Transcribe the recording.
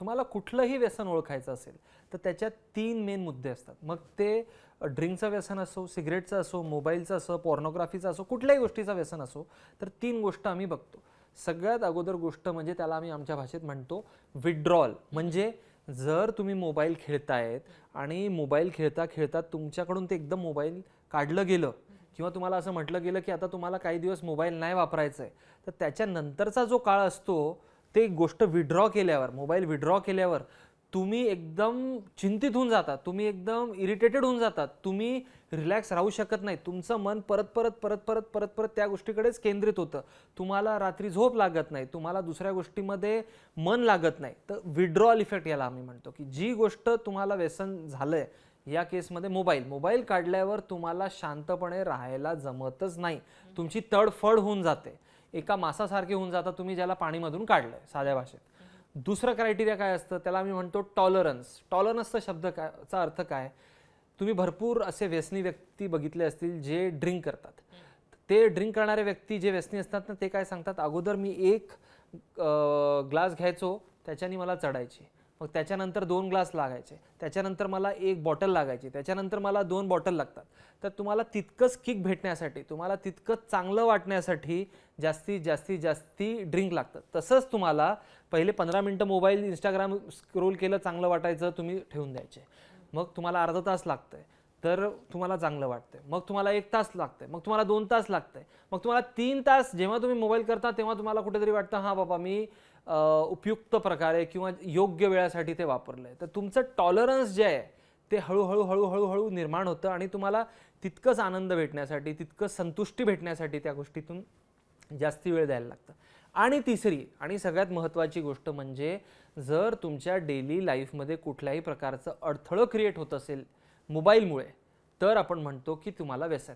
तुम्हाला कुठलंही व्यसन ओळखायचं असेल तर त्याच्यात तीन मेन मुद्दे असतात. मग ते ड्रिंकचं व्यसन असो सिगरेटचं असो मोबाईलचं असो पॉर्नोग्राफीचं असो कुठल्याही गोष्टीचं व्यसन असो तर तीन गोष्ट आम्ही बघतो. सगळ्यात अगोदर गोष्ट म्हणजे त्याला आम्ही आमच्या भाषेत म्हणतो विड्रॉल म्हणजे जर तुम्ही मोबाईल खेळतायत आणि मोबाईल खेळता खेळता तुमच्याकडून ते एकदम मोबाईल काढलं गेलं किंवा तुम्हाला असं म्हटलं गेलं की आता तुम्हाला काही दिवस मोबाईल नाही वापरायचा आहे तर त्याच्यानंतरचा जो काळ असतो ते गोष्ट विड्रॉ केल्यावर मोबाईल विड्रॉ केल्यावर तुम्ही एकदम चिंतित होऊन जातात तुम्ही एकदम इरिटेटेड होऊन जातात तुम्ही रिलॅक्स राहू शकत नाही. तुमचं मन परत परत परत परत परत परत त्या गोष्टीकडेच केंद्रित होतं. तुम्हाला रात्री झोप लागत नाही तुम्हाला दुसऱ्या गोष्टीमध्ये मन लागत नाही. तर विड्रॉल इफेक्ट याला आम्ही म्हणतो की जी गोष्ट तुम्हाला व्यसन झालंय या केसमध्ये मोबाईल मोबाईल काढल्यावर तुम्हाला शांतपणे राहायला जमतच नाही. तुमची तडफड होऊन जाते. एका मासासारखे होऊन जाता तुम्ही ज्याला पाणीमधून काढलंय साध्या भाषेत. दुसरं क्रायटेरिया काय असतं? त्याला आम्ही म्हणतो टॉलरन्स टॉलरन्सचा शब्द काय चा अर्थ काय? तुम्ही भरपूर असे व्यसनी व्यक्ती बघितले असतील जे ड्रिंक करतात. ते ड्रिंक करणारे व्यक्ती जे व्यसनी असतात ना ते काय सांगतात? अगोदर मी एक ग्लास घ्यायचो त्याच्याने मला चढायची. मग त्याच्यानंतर दोन ग्लास लागायचे. त्याच्यानंतर मला एक बॉटल लागायची. त्याच्यानंतर मला दोन बॉटल लागतात. तर तुम्हाला तितकंच किक भेटण्यासाठी तुम्हाला तितकंच चांगलं वाटण्यासाठी जास्तीत जास्तीत जास्ती ड्रिंक लागतं तसंच तुम्हाला पहिले पंधरा मिनटं मोबाईल इंस्टाग्राम स्क्रोल केलं चांगलं वाटायचं तुम्ही ठेवून द्यायचे. मग तुम्हाला अर्धा तास लागतं आहे तर तुम्हाला चांगलं वाटतंय. मग तुम्हाला एक तास लागतंय. मग तुम्हाला दोन तास लागतंय. मग तुम्हाला तीन तास जेव्हा तुम्ही मोबाईल करता तेव्हा तुम्हाला कुठेतरी वाटतं हां बाबा मी उपयुक्त प्रकारे किंवा योग्य वेळासाठी ते वापरलंय. तर तुमचं टॉलरन्स जे आहे ते हळूहळू हळूहळू हळू निर्माण होतं आणि तुम्हाला तितकंच आनंद भेटण्यासाठी तितकंच संतुष्टी भेटण्यासाठी त्या गोष्टीतून जास्ती वेळ द्यायला लागतं. आणि तिसरी आणि सगळ्यात महत्त्वाची गोष्ट म्हणजे जर तुमच्या डेली लाईफमध्ये कुठल्याही प्रकारचं अडथळं क्रिएट होत असेल मोबाईलमुळे. तर आपण म्हणतो की तुम्हाला व्यसन